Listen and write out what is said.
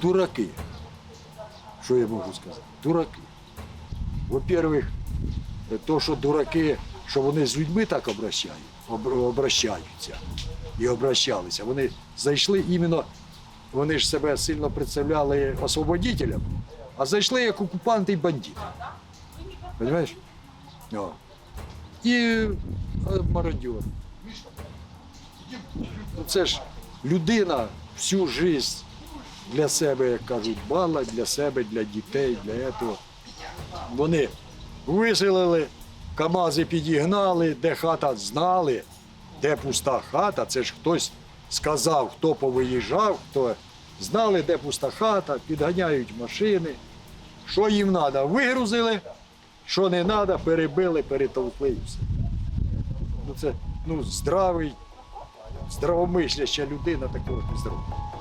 дураки. Що я можу сказати? Дураки. Во-первых, то, що дураки, що вони з людьми так обращають, обращаються і обращалися. Вони зайшли іменно, вони ж себе сильно представляли освободителям, а зайшли як окупанти і бандити. Понимаєш? О. І мародер. Ну, це ж людина всю життя для себе, як кажуть, бала, для себе, для дітей, для цього. Вони виселили, КАМАЗи підігнали, де хата знали, де пуста хата. Це ж хтось сказав, хто повиїжджав, хто знали, де пуста хата, підганяють машини. Що їм треба, вигрузили, що не треба, перебили, перетовкли все. Ну, це ну, здравий, здравомисляща людина такого не зробить.